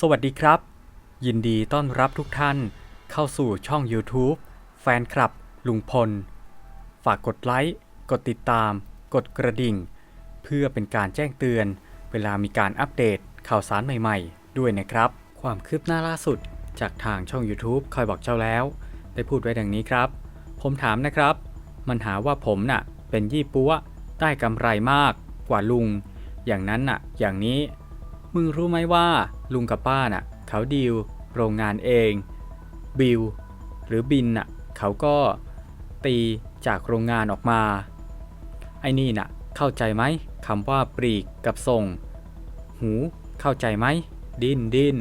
สวัสดีครับ ยินดีต้อนรับทุกท่านเข้าสู่ช่อง YouTube แฟนคลับ ลุงพล ฝากกดไลค์ กดติดตาม กดกระดิ่ง เพื่อเป็นการแจ้งเตือน เวลามีการอัปเดตข่าวสารใหม่ๆ ด้วยนะครับ ความคืบหน้าล่าสุดจากทางช่อง YouTube คอยบอกเจ้าแล้ว ได้พูดไว้ดังนี้ครับ ผมถามนะครับ มันหาว่าผมน่ะเป็นยี่ปัวได้กำไรมากกว่าลุง อย่างนั้นน่ะ อย่างนี้ มึงรู้ไหมว่าลุงกับป้าน่ะ เขาดีลโรงงานเอง บิลหรือบินน่ะ เขาก็ตีจากโรงงานออกมา ไอ้นี่น่ะ เข้าใจไหมคำว่าปลีกกับส่ง หูเข้าใจไหม ดิ้นดิ้น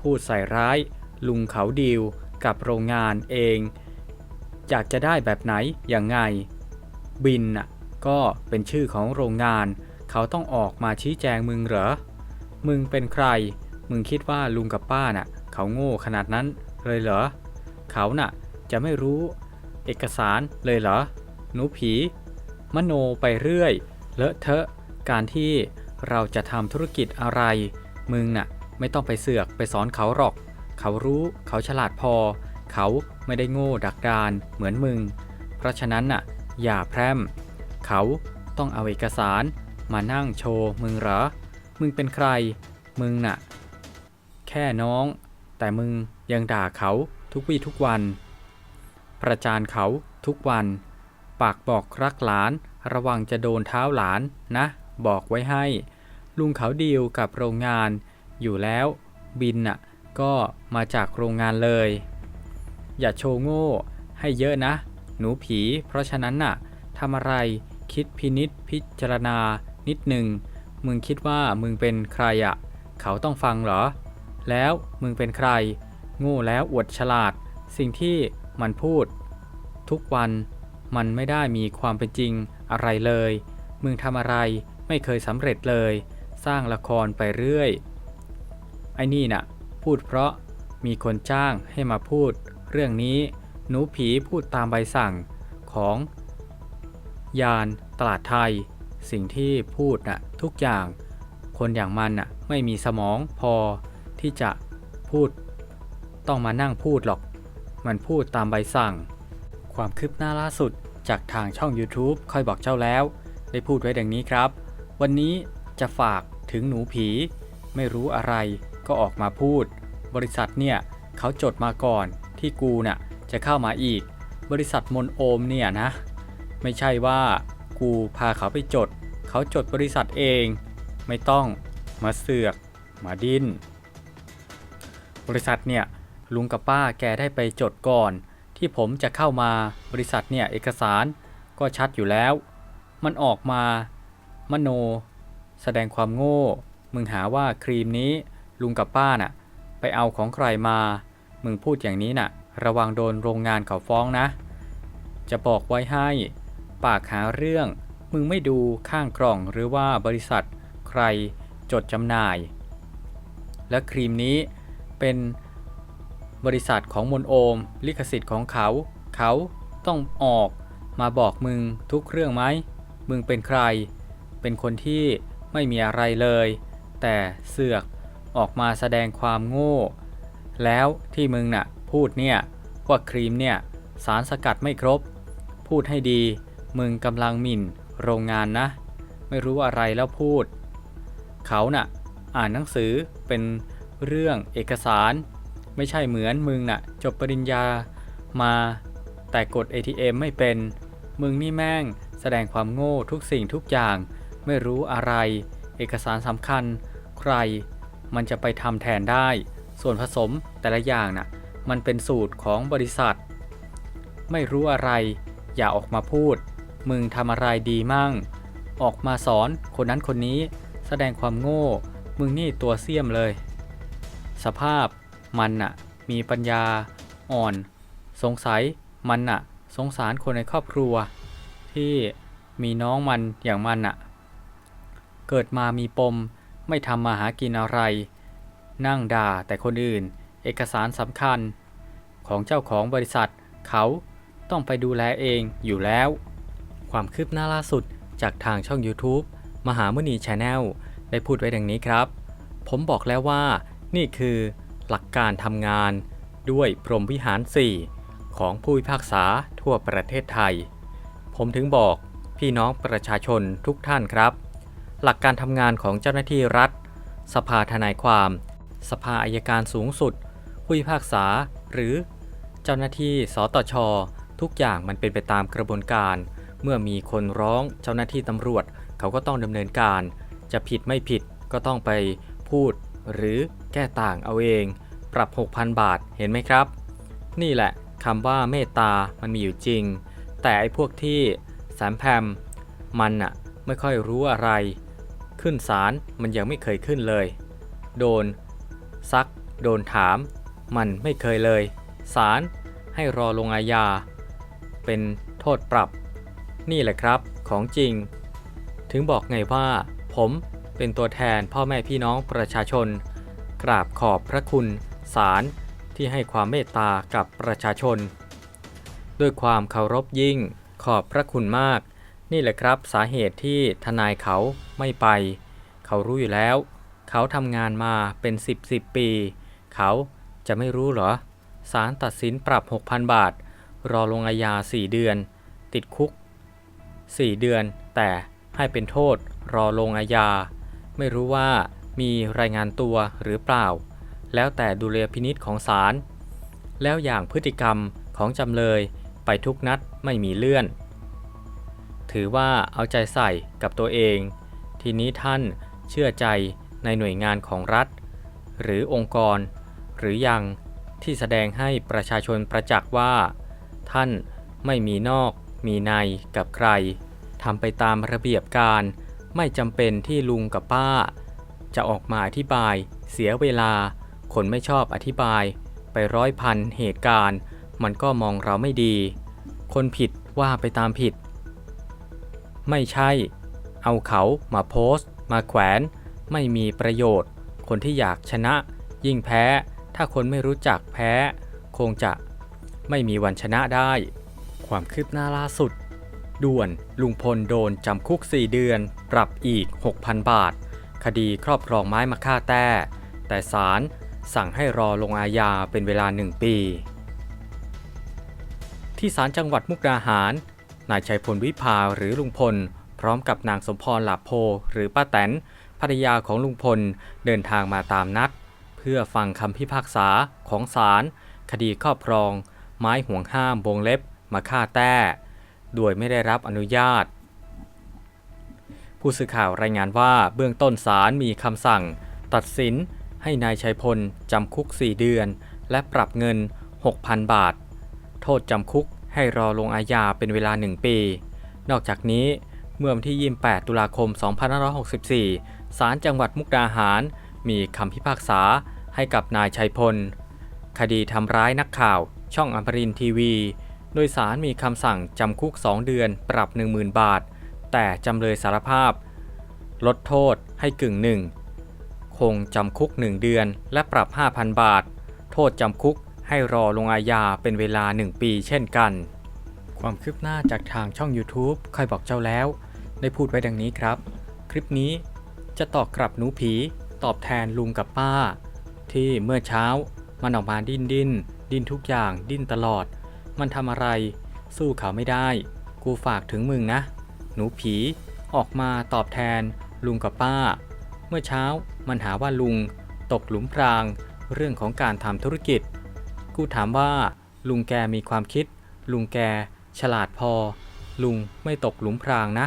พูดใส่ร้าย ลุงเขาดีลกับโรงงานเอง อยากจะได้แบบไหนอย่างไง บินน่ะก็เป็นชื่อของโรงงาน เขาต้องออกมาชี้แจงมึงเหรอ มึงเป็นใคร มึงคิดว่าลุงกับป้าน่ะ เขาโง่ขนาดนั้นเลยเหรอ เขาน่ะจะไม่รู้ เอกสารเลยเหรอ หนูผี มโนไปเรื่อย เลอะเทอะ การที่เราจะทำธุรกิจอะไร มึงน่ะไม่ต้องไปเสือกไปสอนเขาหรอก เขารู้เขาฉลาดพอ เขาไม่ได้โง่ดักดานเหมือนมึง เพราะฉะนั้นน่ะ อย่าแพร่ม เขาต้องเอาเอกสารมานั่งโชว์มึงเหรอ มึงเป็นใคร มึงน่ะ แค่น้อง แต่มึงยังด่าเขาทุกวี่ทุกวัน ประจานเขาทุกวัน ปากบอกรักหลาน ระวังจะโดนเท้าหลานนะ บอกไว้ให้ ลุงเขาดีลกับโรงงาน อยู่แล้วบินน่ะ ก็มาจากโรงงานเลย อย่าโชว์โง่ ให้เยอะนะ หนูผีเพราะฉะนั้นน่ะทำอะไรคิดพินิษพิจารณานิดหนึ่ง มึงคิดว่ามึงเป็นใครอะ่ะเขาต้องฟังเหรอ แล้วมึงเป็นใคร โง่แล้วอวดฉลาด สิ่งที่มันพูด ทุกวันมันไม่ได้มีความเป็นจริงอะไรเลย มึงทำอะไรไม่เคยสำเร็จเลย สร้างละครไปเรื่อย ไอ้นี่น่ะ พูดเพราะมีคนจ้างให้มาพูด เรื่องนี้หนูผีพูดตามใบสั่งของ ยานตลาดไทย สิ่งที่พูดน่ะทุกอย่างคนอย่างมันน่ะไม่มีสมองพอที่จะพูดต้องมานั่งพูดหรอก มันพูดตามใบสั่ง ความคืบหน้าล่าสุดจากทางช่อง YouTube ค่อยบอกเจ้าแล้ว ได้พูดไว้ดังนี้ครับ วันนี้จะฝากถึงหนูผี ไม่รู้อะไรก็ออกมาพูด บริษัทเนี่ยเขาจดมาก่อนที่กูน่ะจะเข้ามาอีก บริษัทมนโอมเนี่ยนะ ไม่ใช่ว่า กูพาเขาไปจด เขาจดบริษัทเอง ไม่ต้องมาเสือก มาดิ้น บริษัทเนี่ยลุงกับป้าแกได้ไปจดก่อน ที่ผมจะเข้ามาบริษัทเนี่ยเอกสารก็ชัดอยู่แล้ว มันออกมามโน แสดงความโง่ มึงหาว่าครีมนี้ลุงกับป้าน่ะ ไปเอาของใครมา มึงพูดอย่างนี้น่ะ ระวังโดนโรงงานเขาฟ้องนะ จะบอกไว้ให้ ปากหาเรื่อง มึงไม่ดูข้างกล่องหรือว่าบริษัทใครจดจำหน่าย และครีมนี้เป็นบริษัทของมนโอม ลิขสิทธิ์ของเขา เขาต้องออกมาบอกมึงทุกเรื่องไหม มึงเป็นใคร เป็นคนที่ไม่มีอะไรเลย แต่เสือกออกมาแสดงความโง่ แล้วที่มึงน่ะพูดเนี่ยว่าครีมเนี่ยสารสกัดไม่ครบ พูดให้ดี มึงกำลังหมิ่นโรงงานนะ ไม่รู้อะไรแล้วพูด เขาน่ะ อ่านหนังสือเป็นเรื่องเอกสาร ไม่ใช่เหมือนมึงน่ะ จบปริญญามาแต่กด ATM ไม่เป็น มึงนี่แม่งแสดงความโง่ทุกสิ่งทุกอย่าง ไม่รู้อะไร เอกสารสำคัญ ใคร มันจะไปทำแทนได้ ส่วนผสมแต่ละอย่างน่ะ มันเป็นสูตรของบริษัท ไม่รู้อะไร อย่าออกมาพูด มึงทำอะไรดีมั่ง ออกมาสอนคนนั้นคนนี้แสดงความโง่ มึงนี่ตัวเสี้ยมเลย สภาพมันน่ะ มีปัญญา อ่อน สงสัยมันน่ะ สงสารคนในครอบครัว ที่มีน้องมันอย่างมันน่ะ เกิดมามีปมไม่ทำมาหากินอะไร นั่งด่าแต่คนอื่น เอกสารสำคัญ ของเจ้าของบริษัทเขาต้องไปดูแลเองอยู่แล้ว ความคืบหน้าล่าสุดจากทางช่อง YouTube มหามุนีชาแนลได้พูดไว้ดังนี้ครับ ผมบอกแล้วว่า นี่คือหลักการทำงาน ด้วยพรหมวิหาร 4 ของผู้พิพากษาทั่วประเทศไทย ผมถึงบอกพี่น้องประชาชนทุกท่านครับ หลักการทำงานของเจ้าหน้าที่รัฐ สภาทนายความ สภาอายการสูงสุด ผู้พิพากษา หรือ เจ้าหน้าที่สตช ทุกอย่างมันเป็นไปตามกระบวนการ เมื่อมีคนร้องเจ้าหน้าที่ตำรวจ เขาก็ต้องดำเนินการ จะผิดไม่ผิดก็ต้องไปพูด หรือแก้ต่างเอาเอง ปรับ 6,000 บาทเห็นไหมครับ นี่แหละคำว่าเมตตามันมีอยู่จริง แต่ไอ้พวกที่แสมแพมมันอะไม่ค่อยรู้อะไร ขึ้นศาลมันยังไม่เคยขึ้นเลย โดน ซัก โดนถาม มันไม่เคยเลยศาลให้รอลงอาญา เป็นโทษปรับ นี่แหละครับ ของจริง ถึงบอกไงว่า ผมเป็นตัวแทนพ่อแม่พี่น้องประชาชน กราบขอบพระคุณศาลที่ให้ความเมตตากับประชาชน ด้วยความเคารพยิ่ง ขอบพระคุณมาก นี่แหละครับสาเหตุที่ทนายเขาไม่ไป เขารู้อยู่แล้ว เขาทำงานมาเป็น 10 10 ปี เขาจะไม่รู้เหรอศาลตัดสินปรับ 6,000 บาท รอลงอาญา 4 เดือน ติดคุก 4 เดือน แต่ให้เป็นโทษรอลงอาญา ไม่รู้ว่ามีรายงานตัวหรือเปล่า แล้วแต่ดุลยพินิษของศาลแล้วอย่างพฤติกรรมของจำเลยไปทุกนัดไม่มีเลื่อน ถือว่าเอาใจใส่กับตัวเอง ทีนี้ท่านเชื่อใจในหน่วยงานของรัฐ หรือองค์กร หรือยังที่แสดงให้ประชาชนประจักษ์ว่า ท่านไม่มีนอก มีในกับใครทำไปตามระเบียบการ ไม่จำเป็นที่ลุงกับป้า จะออกมาอธิบาย เสียเวลา คนไม่ชอบอธิบาย ไปร้อยพันเหตุการณ์ มันก็มองเราไม่ดี คนผิดว่าไปตามผิด ไม่ใช่ เอาเขามาโพสต์ มาแขวน ไม่มีประโยชน์ คนที่อยากชนะ ยิ่งแพ้ ถ้าคนไม่รู้จักแพ้ คงจะไม่มีวันชนะได้ ความคืบหน้าล่าสุด ด่วนลุงพลโดนจำคุก 4 เดือน ปรับอีก 6,000 บาท คดีครอบครองไม้มาฆ่าแต้ แต่ศาลสั่งให้รอลงอาญาเป็นเวลา 1 ปี ที่ศาลจังหวัดมุกดาหาร นายชัยพลวิภาหรือลุงพล พร้อมกับนางสมพรหลาโพหรือป้าแตนภรรยาของลุงพลเดินทางมาตามนัด เพื่อฟังคำพิพากษาของศาลคดีครอบครอง ไม้ห่วงห้ามวงเล็บ มาฆ่าแต้โดยไม่ได้รับอนุญาต ผู้สื่อข่าวรายงานว่าเบื้องต้นศาลมีคำสั่ง ตัดสินให้นายชัยพลจำคุก 4 เดือน และปรับเงิน 6,000 บาท โทษจำคุกให้รอลงอาญาเป็นเวลา 1 ปี นอกจากนี้เมื่อวันที่ 28 ตุลาคม 2564 ศาลจังหวัดมุกดาหาร มีคำพิพากษาให้กับนายชัยพล คดีทำร้ายนักข่าวช่องอมรินทีวี โดยสารมีคำสั่งจำคุก 2 เดือนปรับ 10,000 บาท แต่จำเลยสารภาพ ลดโทษให้กึ่งหนึ่งคงจำคุก 1 เดือนและปรับ 5,000 บาท โทษจำคุกให้รอลงอาญาเป็นเวลา 1 ปีเช่นกัน ความคืบหน้าจากทางช่อง YouTube ค่อยบอกเจ้าแล้ว ได้พูดไว้ดังนี้ครับ คลิปนี้จะตอบกลับหนูผี ตอบแทนลุงกับป้า ที่เมื่อเช้ามันออกมาดิ้นดิ้นดิ้นทุกอย่างดิ้นตลอด มันทำอะไร สู้เขาไม่ได้ กูฝากถึงมึงนะ หนูผี ออกมาตอบแทน ลุงกับป้า เมื่อเช้ามันหาว่าลุง ตกหลุมพราง เรื่องของการทำธุรกิจ กูถามว่า ลุงแกมีความคิด ลุงแก ฉลาดพอ ลุงไม่ตกหลุมพรางนะ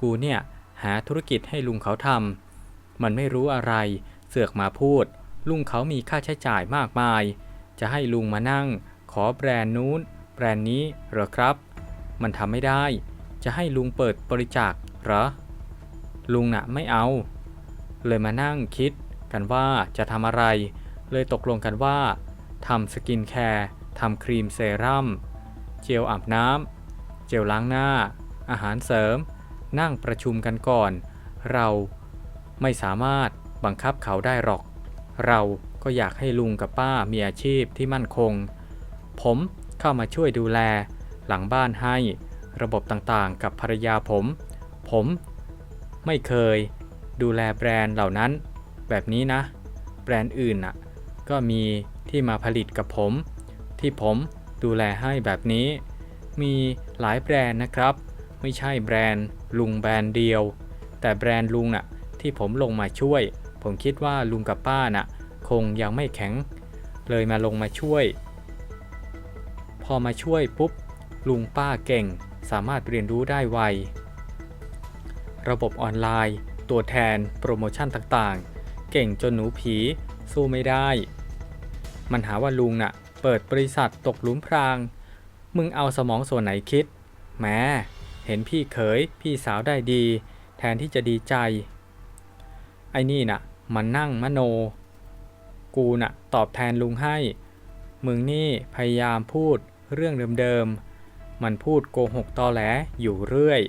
กูเนี่ยหาธุรกิจให้ลุงเขาทำมันไม่รู้อะไร เสือกมาพูด ลุงเขามีค่าใช้จ่ายมากมาย จะให้ลุงมานั่ง ขอแบรนด์นู้น แบรนด์นี้เหรอครับ มันทำไม่ได้ จะให้ลุงเปิดบริจาคเหรอ ลุงน่ะไม่เอา เลยมานั่งคิดกันว่าจะทำอะไร เลยตกลงกันว่าทำสกินแคร์ทำครีมเซรั่มเจลอาบน้ำเจลล้างหน้า อาหารเสริม นั่งประชุมกันก่อน เราไม่สามารถบังคับเขาได้หรอก เราก็อยากให้ลุงกับป้ามีอาชีพที่มั่นคง ผม เข้ามาช่วยดูแล หลังบ้านให้ ระบบต่างๆ กับภรรยาผม ผมไม่เคยดูแลแบรนด์เหล่านั้น แบบนี้นะ แบรนด์อื่นน่ะก็มีที่มาผลิตกับผม ที่ผมดูแลให้แบบนี้ มีหลายแบรนด์นะครับ ไม่ใช่แบรนด์ลุงแบรนด์เดียว แต่แบรนด์ลุงน่ะที่ผมลงมาช่วย ผมคิดว่าลุงกับป้าน่ะคงยังไม่แข็ง เลยมาลงมาช่วย อมาช่วยปุ๊บลุงป้าเก่ง สามารถเรียนรู้ได้ไว ระบบออนไลน์ ตัวแทน โปรโมชั่นต่างๆ เก่งจนหนูผี สู้ไม่ได้ มันหาว่าลุงน่ะ เปิดบริษัทตกหลุมพราง มึงเอาสมองส่วนไหนคิดแหม้เห็นพี่เขยพี่สาวได้ดี แทนที่จะดีใจ ไอ้นี่น่ะ มันนั่งมโน กูน่ะ ตอบแทนลุงให้ มึงนี่พยายามพูด เรื่องเดิมๆ มันพูดโกหกตอแหลอยู่เรื่อย